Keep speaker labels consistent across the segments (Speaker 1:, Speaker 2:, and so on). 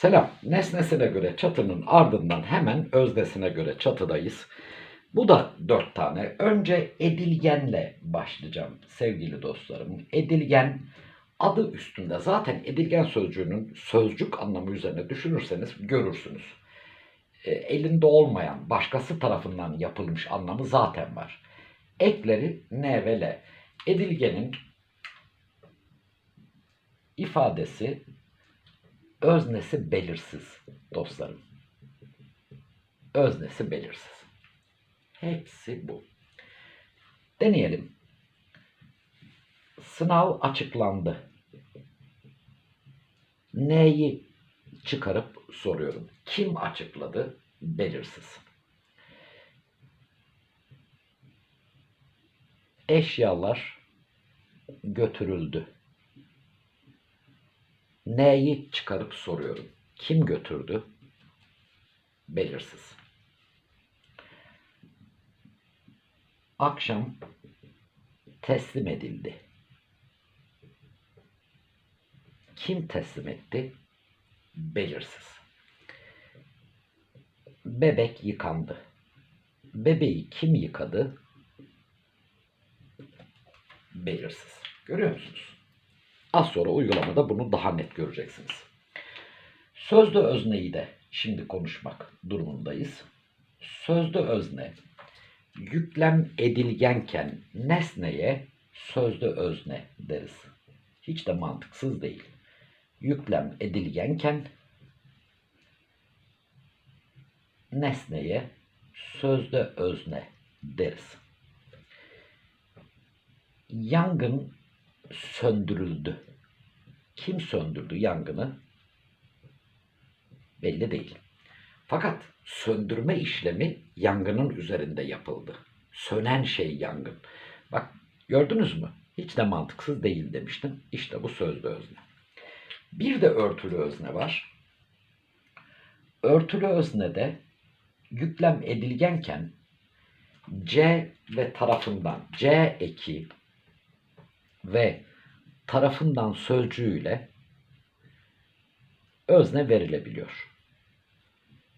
Speaker 1: Selam. Nesnesine göre çatının ardından hemen öznesine göre çatıdayız. Bu da dört tane. Önce edilgenle başlayacağım sevgili dostlarım. Edilgen adı üstünde zaten edilgen sözcüğünün sözcük anlamı üzerine düşünürseniz görürsünüz. E, elinde olmayan, başkası tarafından yapılmış anlamı zaten var. Ekleri ne ve le. Edilgenin ifadesi öznesi belirsiz dostlarım. Öznesi belirsiz. Hepsi bu. Deneyelim. Sınav açıklandı. Neyi çıkarıp soruyorum. Kim açıkladı? Belirsiz. Eşyalar götürüldü. Neyi çıkarıp soruyorum. Kim götürdü? Belirsiz. Akşam teslim edildi. Kim teslim etti? Belirsiz. Bebek yıkandı. Bebeği kim yıkadı? Belirsiz. Görüyor musunuz? Az sonra uygulamada bunu daha net göreceksiniz. Sözlü özneyi de şimdi konuşmak durumundayız. Sözlü özne yüklem edilgenken nesneye sözlü özne deriz. Hiç de mantıksız değil. Yüklem edilgenken nesneye sözlü özne deriz. Yangın söndürüldü. Kim söndürdü yangını? Belli değil. Fakat söndürme işlemi yangının üzerinde yapıldı. Sönen şey yangın. Bak gördünüz mü? Hiç de mantıksız değil demiştim. İşte bu sözlü özne. Bir de örtülü özne var. Örtülü öznede yüklem edilgenken C ve tarafından C eki ve tarafından sözcüğüyle özne verilebiliyor.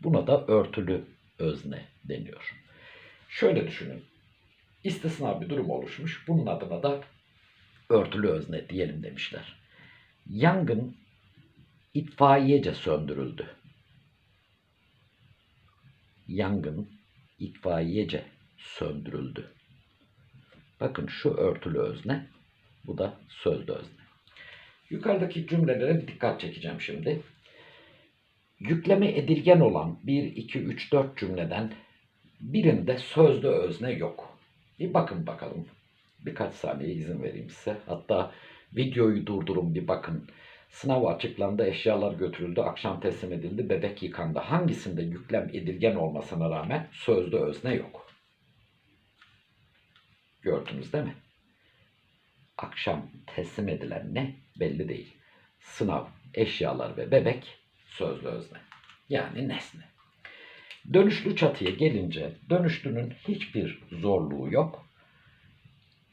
Speaker 1: Buna da örtülü özne deniyor. Şöyle düşünün. İstisna bir durum oluşmuş. Bunun adına da örtülü özne diyelim demişler. Yangın itfaiyece söndürüldü. Yangın itfaiyece söndürüldü. Bakın şu örtülü özne, bu da sözlü özne. Yukarıdaki cümlelere dikkat çekeceğim şimdi. Yükleme edilgen olan 1, 2, 3, 4 cümleden birinde sözlü özne yok. Bir bakın bakalım. Birkaç saniye izin vereyim size. Hatta videoyu durdurun bir bakın. Sınav açıklandı, eşyalar götürüldü, akşam teslim edildi, bebek yıkandı. Hangisinde yüklem edilgen olmasına rağmen sözlü özne yok? Gördünüz değil mi? Akşam teslim edilen ne belli değil. Sınav, eşyalar ve bebek sözlü özne. Yani nesne. Dönüşlü çatıya gelince dönüşlünün hiçbir zorluğu yok.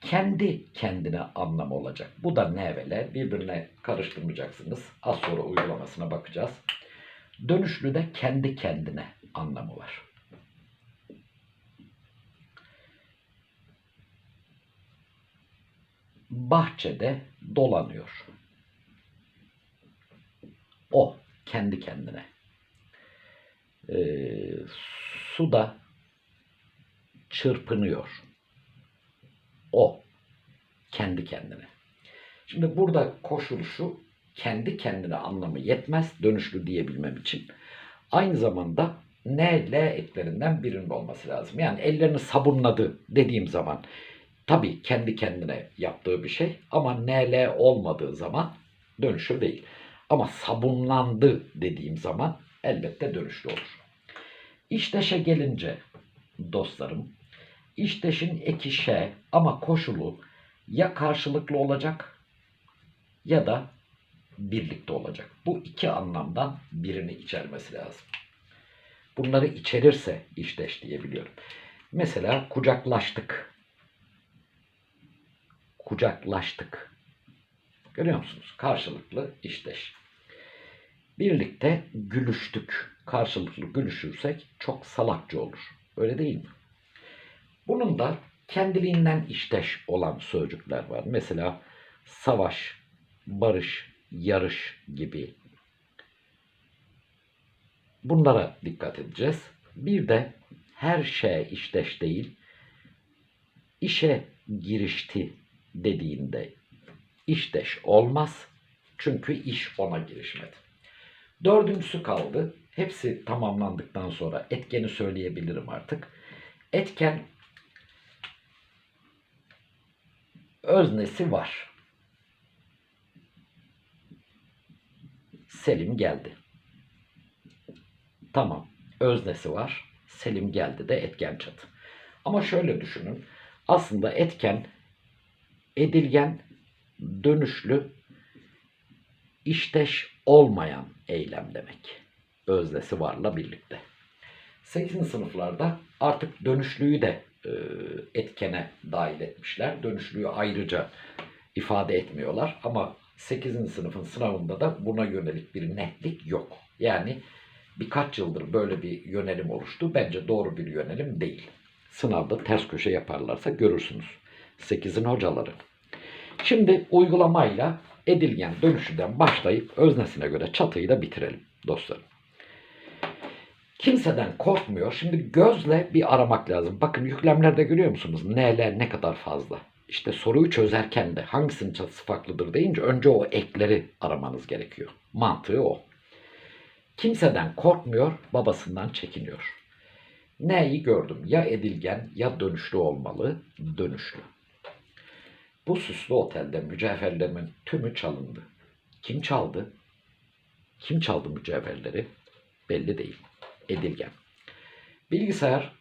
Speaker 1: Kendi kendine anlamı olacak. Bu da ne vele birbirine karıştırmayacaksınız. Az sonra uygulamasına bakacağız. Dönüşlü de kendi kendine anlamı var. Bahçede dolanıyor. O kendi kendine. Ee, suda çırpınıyor. O kendi kendine. Şimdi burada koşul şu kendi kendine anlamı yetmez dönüşlü diyebilmem için. Aynı zamanda ne, l eklerinden birinin olması lazım. Yani ellerini sabunladı dediğim zaman Tabii kendi kendine yaptığı bir şey ama NL olmadığı zaman dönüşür değil. Ama sabunlandı dediğim zaman elbette dönüşlü olur. İşteşe gelince dostlarım, işteşin eki şe ama koşulu ya karşılıklı olacak ya da birlikte olacak. Bu iki anlamdan birini içermesi lazım. Bunları içerirse işteş diyebiliyorum. Mesela kucaklaştık kucaklaştık. Görüyor musunuz? Karşılıklı işteş. Birlikte gülüştük. Karşılıklı gülüşürsek çok salakça olur. Öyle değil mi? Bunun da kendiliğinden işteş olan sözcükler var. Mesela savaş, barış, yarış gibi. Bunlara dikkat edeceğiz. Bir de her şey işteş değil, işe girişti dediğinde işteş olmaz. Çünkü iş ona girişmedi. Dördüncüsü kaldı. Hepsi tamamlandıktan sonra etkeni söyleyebilirim artık. Etken öznesi var. Selim geldi. Tamam. Öznesi var. Selim geldi de etken çatı. Ama şöyle düşünün. Aslında etken edilgen, dönüşlü, işteş olmayan eylem demek. Öznesi varla birlikte. 8. sınıflarda artık dönüşlüyü de e, etkene dahil etmişler. Dönüşlüyü ayrıca ifade etmiyorlar ama 8. sınıfın sınavında da buna yönelik bir netlik yok. Yani birkaç yıldır böyle bir yönelim oluştu. Bence doğru bir yönelim değil. Sınavda ters köşe yaparlarsa görürsünüz. 8'in hocaları. Şimdi uygulamayla edilgen dönüşüden başlayıp öznesine göre çatıyı da bitirelim dostlarım. Kimseden korkmuyor. Şimdi gözle bir aramak lazım. Bakın yüklemlerde görüyor musunuz? Neler ne kadar fazla. İşte soruyu çözerken de hangisinin çatısı farklıdır deyince önce o ekleri aramanız gerekiyor. Mantığı o. Kimseden korkmuyor, babasından çekiniyor. Neyi gördüm? Ya edilgen ya dönüşlü olmalı. Dönüşlü. Bu süslü otelde mücevherlerimin tümü çalındı. Kim çaldı? Kim çaldı mücevherleri? Belli değil. Edilgen. Bilgisayar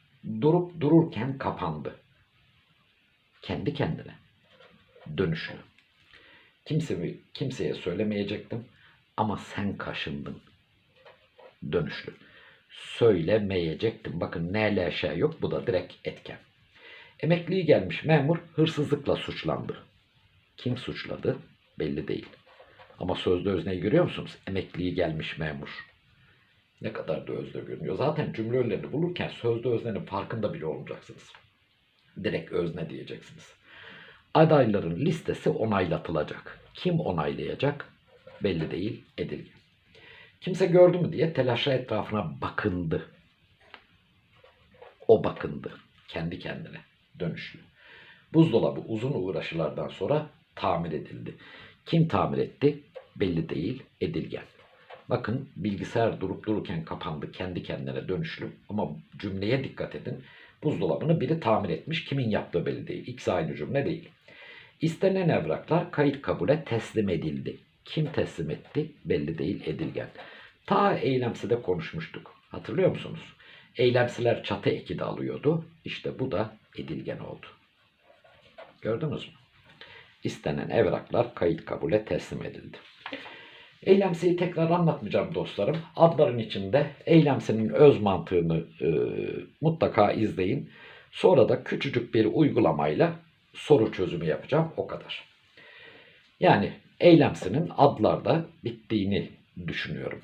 Speaker 1: durup dururken kapandı. Kendi kendine. Dönüşlü. Kimse, kimseye söylemeyecektim ama sen kaşındın. Dönüşlü. Söylemeyecektim. Bakın ne şey yok. Bu da direkt etken. Emekliyi gelmiş memur hırsızlıkla suçlandı. Kim suçladı? Belli değil. Ama sözde özneyi görüyor musunuz? Emekliyi gelmiş memur. Ne kadar da özde görünüyor. Zaten cümle öğelerini bulurken sözde öznenin farkında bile olmayacaksınız. Direkt özne diyeceksiniz. Adayların listesi onaylatılacak. Kim onaylayacak? Belli değil, edilgen. Kimse gördü mü diye telaşla etrafına bakındı. O bakındı. Kendi kendine. Dönüşlü. Buzdolabı uzun uğraşılardan sonra tamir edildi. Kim tamir etti? Belli değil, edilgen. Bakın bilgisayar durup dururken kapandı kendi kendine dönüşlü ama cümleye dikkat edin. Buzdolabını biri tamir etmiş. Kimin yaptığı belli değil. İkisi aynı cümle değil. İstenen evraklar kayıt kabule teslim edildi. Kim teslim etti? Belli değil edilgen. Ta eylemside konuşmuştuk. Hatırlıyor musunuz? Eylemsiler çatı eki de alıyordu. İşte bu da edilgen oldu. Gördünüz mü? İstenen evraklar kayıt kabule teslim edildi. Eylemsiyi tekrar anlatmayacağım dostlarım. Adların içinde eylemsinin öz mantığını e, mutlaka izleyin. Sonra da küçücük bir uygulamayla soru çözümü yapacağım. O kadar. Yani eylemsinin adlarda bittiğini düşünüyorum.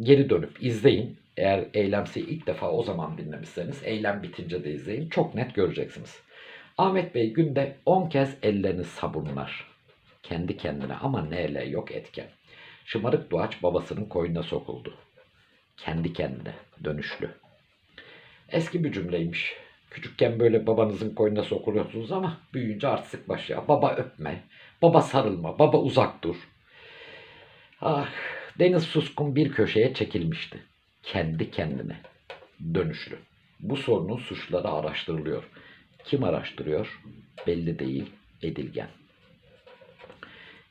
Speaker 1: Geri dönüp izleyin. Eğer eylemsi ilk defa o zaman dinlemişseniz eylem bitince de izleyin. Çok net göreceksiniz. Ahmet Bey günde 10 kez ellerini sabunlar. Kendi kendine ama neyle yok etken. Şımarık doğaç babasının koynuna sokuldu. Kendi kendine dönüşlü. Eski bir cümleymiş. Küçükken böyle babanızın koynuna sokuluyorsunuz ama büyüyünce artık başlıyor. Baba öpme, baba sarılma, baba uzak dur. Ah, Deniz Suskun bir köşeye çekilmişti. Kendi kendine. Dönüşlü. Bu sorunun suçları araştırılıyor. Kim araştırıyor? Belli değil, edilgen.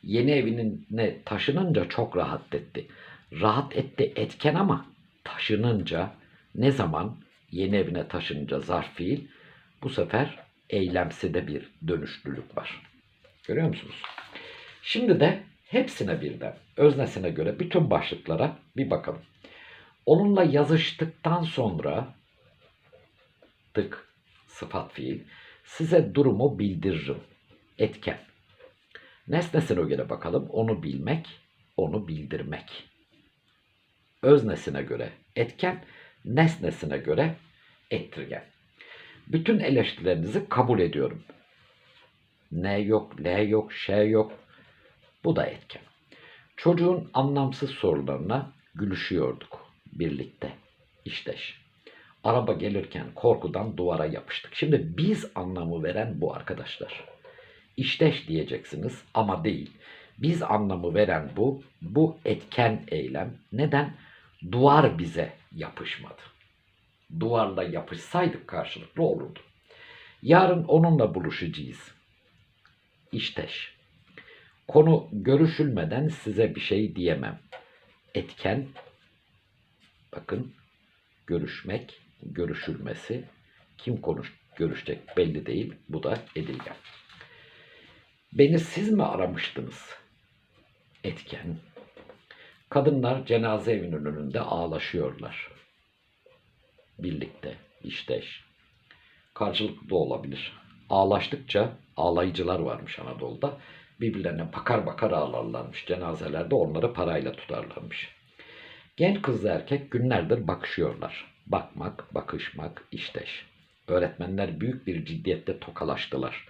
Speaker 1: Yeni evine taşınınca çok rahat etti. Rahat etti etken ama taşınınca ne zaman yeni evine taşınınca zarf fiil bu sefer eylemsi de bir dönüşlülük var. Görüyor musunuz? Şimdi de hepsine birden öznesine göre bütün başlıklara bir bakalım. Onunla yazıştıktan sonra tık sıfat fiil size durumu bildiririm. Etken. Nesnesine göre bakalım. Onu bilmek, onu bildirmek. öznesine göre etken, nesnesine göre ettirgen. Bütün eleştirilerinizi kabul ediyorum. Ne yok, L yok, Ş yok. Bu da etken. Çocuğun anlamsız sorularına gülüşüyorduk birlikte. İşteş. Araba gelirken korkudan duvara yapıştık. Şimdi biz anlamı veren bu arkadaşlar. İşteş diyeceksiniz ama değil. Biz anlamı veren bu. Bu etken eylem. Neden? Duvar bize yapışmadı. Duvarla yapışsaydık karşılıklı olurdu. Yarın onunla buluşacağız. İşteş. Konu görüşülmeden size bir şey diyemem. Etken, bakın görüşmek, görüşülmesi, kim konuş, görüşecek belli değil. Bu da edilgen. Beni siz mi aramıştınız? Etken. Kadınlar cenaze evinin önünde ağlaşıyorlar. Birlikte, işteş. Karşılıklı da olabilir. Ağlaştıkça ağlayıcılar varmış Anadolu'da. Birbirlerine bakar bakar ağlarlarmış. Cenazelerde onları parayla tutarlarmış. Genç kızla erkek günlerdir bakışıyorlar. Bakmak, bakışmak, işteş. Öğretmenler büyük bir ciddiyette tokalaştılar.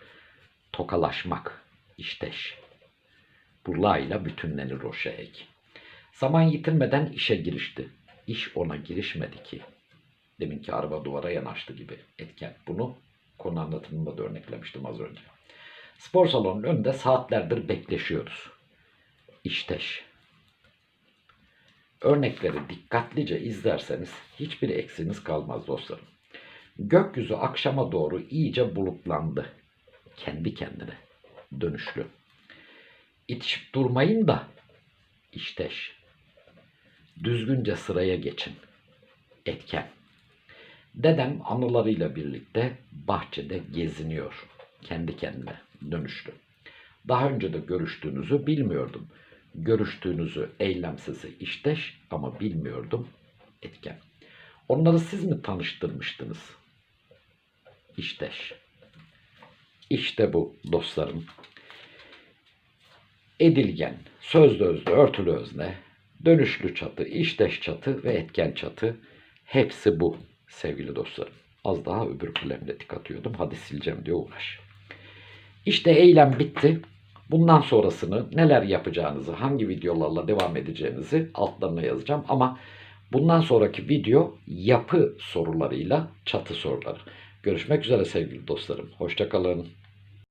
Speaker 1: Tokalaşmak, işteş. Burlayla bütünlenir o şey. Zaman yitirmeden işe girişti. İş ona girişmedi ki. Deminki araba duvara yanaştı gibi etken. Bunu konu anlatımında da örneklemiştim az önce. Spor salonunun önünde saatlerdir bekleşiyoruz. İşteş. Örnekleri dikkatlice izlerseniz hiçbir eksiğiniz kalmaz dostlarım. Gökyüzü akşama doğru iyice bulutlandı. Kendi kendine. Dönüşlü. İtişip durmayın da işteş. Düzgünce sıraya geçin. Etken. Dedem anılarıyla birlikte bahçede geziniyor. Kendi kendine dönüşlü. Daha önce de görüştüğünüzü bilmiyordum. Görüştüğünüzü eylemsizi işteş ama bilmiyordum etken. Onları siz mi tanıştırmıştınız? İşteş. İşte bu dostlarım. Edilgen, sözlü özlü, örtülü özne, dönüşlü çatı, işteş çatı ve etken çatı hepsi bu sevgili dostlarım. Az daha öbür kalemle tik atıyordum. Hadi sileceğim diye uğraş. İşte eylem bitti. Bundan sonrasını neler yapacağınızı, hangi videolarla devam edeceğinizi altlarına yazacağım. Ama bundan sonraki video yapı sorularıyla çatı soruları. Görüşmek üzere sevgili dostlarım. Hoşçakalın.